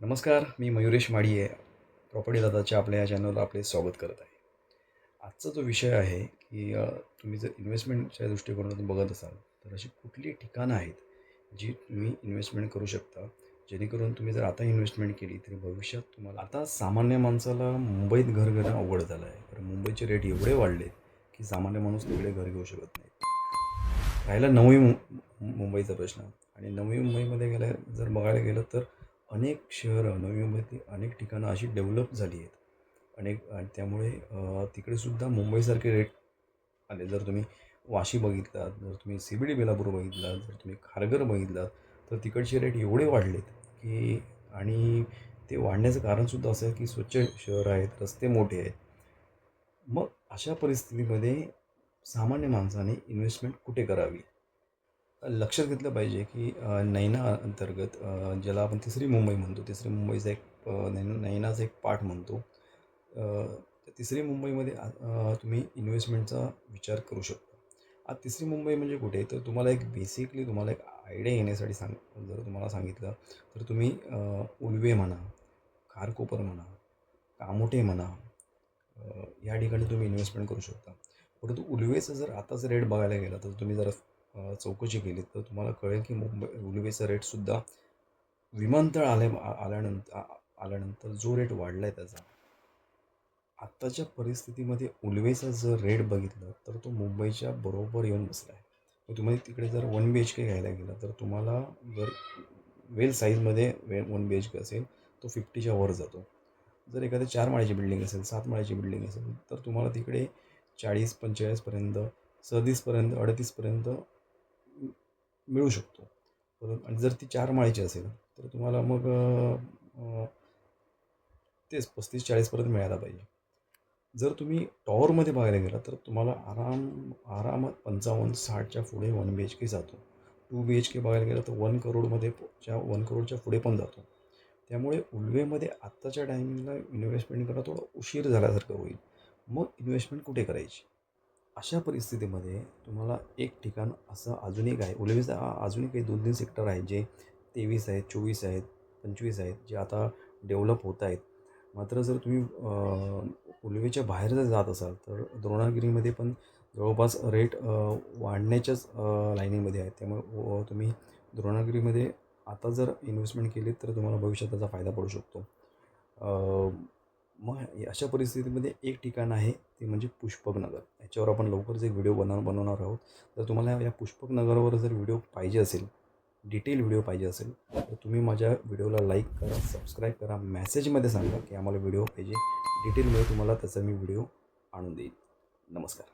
नमस्कार मी मयुरेश माडिये प्रॉपर्टी दादाच्या आपल्या या चॅनलला आपले स्वागत करत आहे. आजचा जो विषय आहे की तुम्ही जर इन्व्हेस्टमेंटच्या दृष्टिकोनातून बघत असाल तर अशी कुठली ठिकाणं आहेत जी तुम्ही इन्व्हेस्टमेंट करू शकता? जेणेकरून तुम्ही जर आता इन्व्हेस्टमेंट केली तरी भविष्यात तुम्हाला आता सामान्य माणसाला मुंबईत घर घेणं अवघड झालं आहे. कारण मुंबईचे रेट एवढे वाढले की सामान्य माणूस तिकडे घर घेऊ शकत नाही. राहिला नवी मु- मुंबईचा प्रश्न. आणि नवी मुंबईमध्ये गेल्या जर बघायला गेलं तर अनेक शहरं नवी मुंबईतली अनेक ठिकाणं अशी डेव्हलप झाली आहेत. अनेक आणि त्यामुळे तिकडेसुद्धा तिकडे सुद्धा मुंबईसारखे रेट आले. जर तुम्ही वाशी बघितलात जर तुम्ही सी बी डी बेलापूर बघितलात जर तुम्ही खारघर बघितलात तर तिकडचे रेट एवढे वाढलेत की आणि ते वाढण्याचं कारणसुद्धा असं आहे की स्वच्छ शहर आहेत रस्ते मोठे आहेत. मग अशा परिस्थितीमध्ये सामान्य माणसाने इन्व्हेस्टमेंट कुठे करावी? लक्षात घेतलं पाहिजे की नैना अंतर्गत ज्याला आपण तिसरी मुंबई म्हणतो तिसरी मुंबईचा एक नैना नैनाचा एक पार्ट म्हणतो तिसरी मुंबईमध्ये तुम्ही इन्व्हेस्टमेंटचा विचार करू शकता. आज तिसरी मुंबई म्हणजे कुठे? तर तुम्हाला एक बेसिकली तुम्हाला एक आयडिया येण्यासाठी सांग जर तुम्हाला सांगितलं तर तुम्ही उलवे म्हणा खारकोपर म्हणा कामोटे म्हणा या ठिकाणी तुम्ही इन्व्हेस्टमेंट करू शकता. परंतु उलवेचं जर आताच रेट बघायला गेला तर तुम्ही जर चौकशी केली तर तुम्हाला कळेल की मुंबई उलवेचा रेटसुद्धा विमानतळ आल्या आ- आल्यानंतर आ- आल्यानंतर जो रेट वाढला आहे त्याचा आत्ताच्या परिस्थितीमध्ये उल्वेचा जर रेट बघितला तर तो मुंबईच्या बरोबर येऊन बसला आहे मग तुम्ही तिकडे जर वन बी एच के घ्यायला गेला तर तुम्हाला जर वेल साईजमध्ये वे वन बी एच के असेल तो फिफ्टीच्या वर जातो. जर एखादी चार माळ्याची बिल्डिंग असेल सात माळ्याची बिल्डिंग असेल तर तुम्हाला तिकडे चाळीस पंचेचाळीसपर्यंत सदतीसपर्यंत अडतीसपर्यंत मिळू शकतो. परंतु आणि जर ती चार माळ्याची असेल तर तुम्हाला मग तेच पस्तीस चाळीसपर्यंत मिळायला पाहिजे. जर तुम्ही टॉवरमध्ये बघायला गेला तर तुम्हाला आराम आरामात पंचावन्न साठच्या पुढे वन बी एच के जातो. टू बी एच के बघायला गेलं तर वन करोडमध्ये च्या वन करोडच्या पुढे पण जातो. त्यामुळे उल्वेमध्ये आत्ताच्या टायमिंगला इन्व्हेस्टमेंट करणं थोडं उशीर झाल्यासारखं होईल. मग इन्व्हेस्टमेंट कुठे करायची? अशा परिस्थितीमध्ये तुम्हाला एक ठिकाण असं अजून एक आहे. उल्वेचं अजूनही काही दोन तीन सेक्टर आहेत जे तेवीस आहेत चोवीस आहेत पंचवीस आहेत जे आता डेव्हलप होत आहेत. मात्र जर तुम्ही अं, बाहेर जर जात असाल तर द्रोणागिरीमध्ये पण जवळपास रेट वाढण्याच्याच लाईनीमध्ये आहेत त्यामुळे तुम्ही द्रोणागिरीमध्ये आता जर इन्व्हेस्टमेंट केली तर तुम्हाला भविष्यात त्याचा फायदा पडू शकतो. मग अशा परिस्थितीमध्ये एक ठिकाण आहे ते म्हणजे पुष्पकनगर. याच्यावर आपण लवकरच एक व्हिडिओ बनव बनवणार आहोत. तर तुम्हाला या पुष्पकनगरवर जर व्हिडिओ पाहिजे असेल डिटेल व्हिडिओ पाहिजे असेल तर तुम्ही माझ्या व्हिडिओला लाईक करा सबस्क्राईब करा मेसेजमध्ये सांगा की आम्हाला व्हिडिओ पाहिजे. डिटेलमध्ये तुम्हाला त्याचा मी व्हिडिओ आणून देईन. नमस्कार.